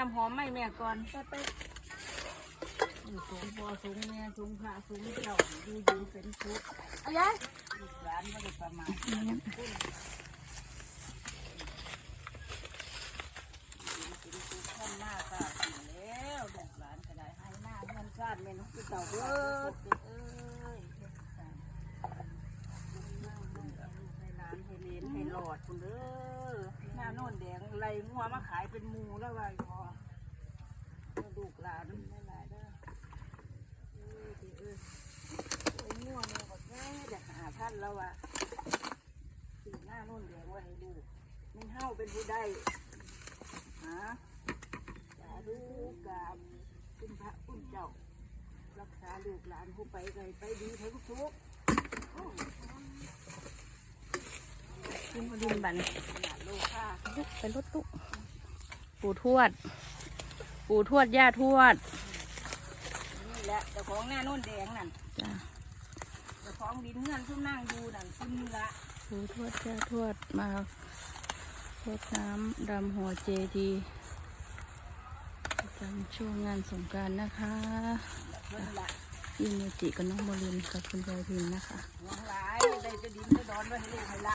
น้ำหอมไม่แม่ก่อนไปไปอยู่สูงพอสูงแม่สูงพระสูงเจ้าอยู่อยู่เป็นชุดเอายายลูกหลานไม่ได้ประมาทท่านมากก็ถึงแล้วลูกหลานก็ได้ให้หน้าเงินชาติเมนคือเต่าเบิดเอ้ยให้หลานให้เลนให้หลอดคุณเด้อหน้าโน่นแดงไรงัวมาขายเป็นมูแล้วไว้พอลูกหลานไม่หลายเด้อเออเออไอ้งัวเนี่ยบอกแม่จะหาท่านแล้วว่ะสีหน้าโน่นแดงไว้ให้ดูมันเฮาเป็นผู้ได้หาสาธุกราบคุณพระคุณเจ้า รักษาลูกหลานผู้ไปไกลไปดีไปทุกทุกกินพอดินบัน ไปรถตู้ปู่ทวด ปู่ทวด ย่าทวด นี่แหละเจ้าของหน้านุ่นแดงนั่นจ้ะเจ้าของดินเงินทุ่มนั่งดูนั่นคุณนี่ละปู่ทวด ย่าทวด มาทดน้ำดำหัวเจดีย์ประจำช่วงงานสงกรารนะคะเพิ่นละพี่เมจิกับน้องโมลินกับคุณยายพินนะคะหวงหลายได้จะดินจะดอนไว้ให้ลูกให้หลาน